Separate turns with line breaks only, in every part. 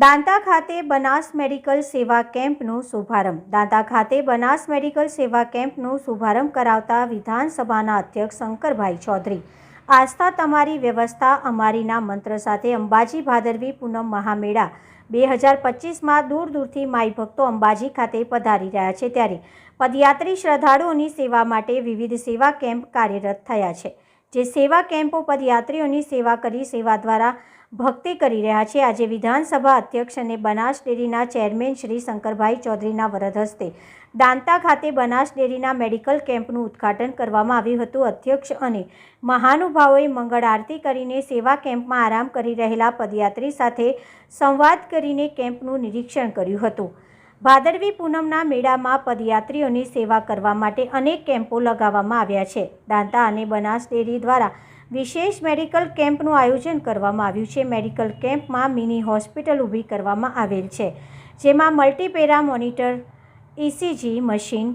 દાંતા ખાતે બનાસ મેડિકલ સેવા કેમ્પનો શુભારંભ. દાંતા ખાતે બનાસ મેડિકલ સેવા કેમ્પનો શુભારંભ કરાવતા વિધાનસભાના અધ્યક્ષ શંકરભાઈ ચૌધરી. આસ્થા તમારી વ્યવસ્થા અમારીના મંત્ર સાથે અંબાજી ભાદરવી પૂનમ મહામેળા બે હજાર પચીસમાં દૂર દૂરથી માઈ ભક્તો અંબાજી ખાતે પધારી રહ્યા છે ત્યારે પદયાત્રી શ્રદ્ધાળુઓની સેવા માટે વિવિધ સેવા કેમ્પ કાર્યરત થયા છે. જે સેવા કેમ્પો પદયાત્રીઓની સેવા કરી સેવા દ્વારા ભક્તિ કરી રહ્યા છે. આજે વિધાનસભા અધ્યક્ષ અને બનાસ ડેરીના ચેરમેન શ્રી શંકરભાઈ ચૌધરીના વરદ હસ્તે દાંતા ખાતે બનાસ ડેરીના મેડિકલ કેમ્પનું ઉદ્ઘાટન કરવામાં આવ્યું હતું. અધ્યક્ષ અને મહાનુભાવોએ મંગળ આરતી કરીને સેવા કેમ્પમાં આરામ કરી રહેલા પદયાત્રી સાથે સંવાદ કરીને કેમ્પનું નિરીક્ષણ કર્યું હતું. ભાદરવી પૂનમના મેળામાં પદયાત્રીઓની સેવા કરવા માટે અનેક કેમ્પો લગાવવામાં આવ્યા છે. દાંતા અને બનાસ ડેરી દ્વારા વિશેષ મેડિકલ કેમ્પનું આયોજન કરવામાં આવ્યું છે. મેડિકલ કેમ્પમાં મિની હોસ્પિટલ ઊભી કરવામાં આવેલ છે, જેમાં multipara monitor, ECG machine,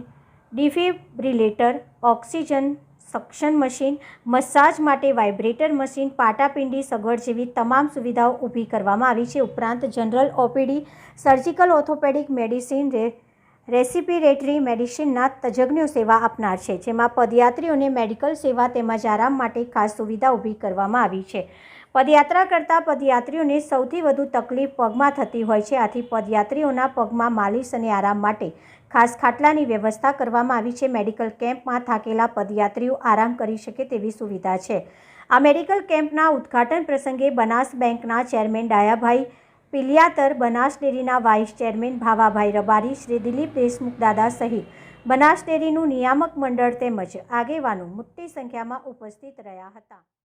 defibrillator, oxygen suction machine, massage માટે વાઇબ્રેટર મશીન, પાટાપિંડી સગવડ જેવી તમામ સુવિધાઓ ઊભી કરવામાં આવી છે. ઉપરાંત general OPD, surgical orthopaedic medicine, રે રેસિપિરેટરી મેડિસિનના તજજ્ઞો સેવા આપનાર છે, જેમાં પદયાત્રીઓને મેડિકલ સેવા તેમજ આરામ માટે ખાસ સુવિધા ઊભી કરવામાં આવી છે. પદયાત્રા કરતા પદયાત્રીઓને સૌથી વધુ તકલીફ પગમાં થતી હોય છે, આથી પદયાત્રીઓના પગમાં માલિશ અને આરામ માટે ખાસ ખાટલાની વ્યવસ્થા કરવામાં આવી છે. મેડિકલ કેમ્પમાં થાકેલા પદયાત્રીઓ આરામ કરી શકે તેવી સુવિધા છે. આ મેડિકલ કેમ્પના ઉદ્ઘાટન પ્રસંગે બનાસ બેંકના ચેરમેન ડાયાભાઈ પિલિયાતર બનાસ ડેરીના વાઇસ ચેરમેન ભાવાભાઈ રબારી, શ્રી દિલીપ દેશમુખ દાદા સહિત બનાસ ડેરીનું નિયામક મંડળ તેમજ આગેવાનો મોટી સંખ્યામાં ઉપસ્થિત રહ્યા હતા.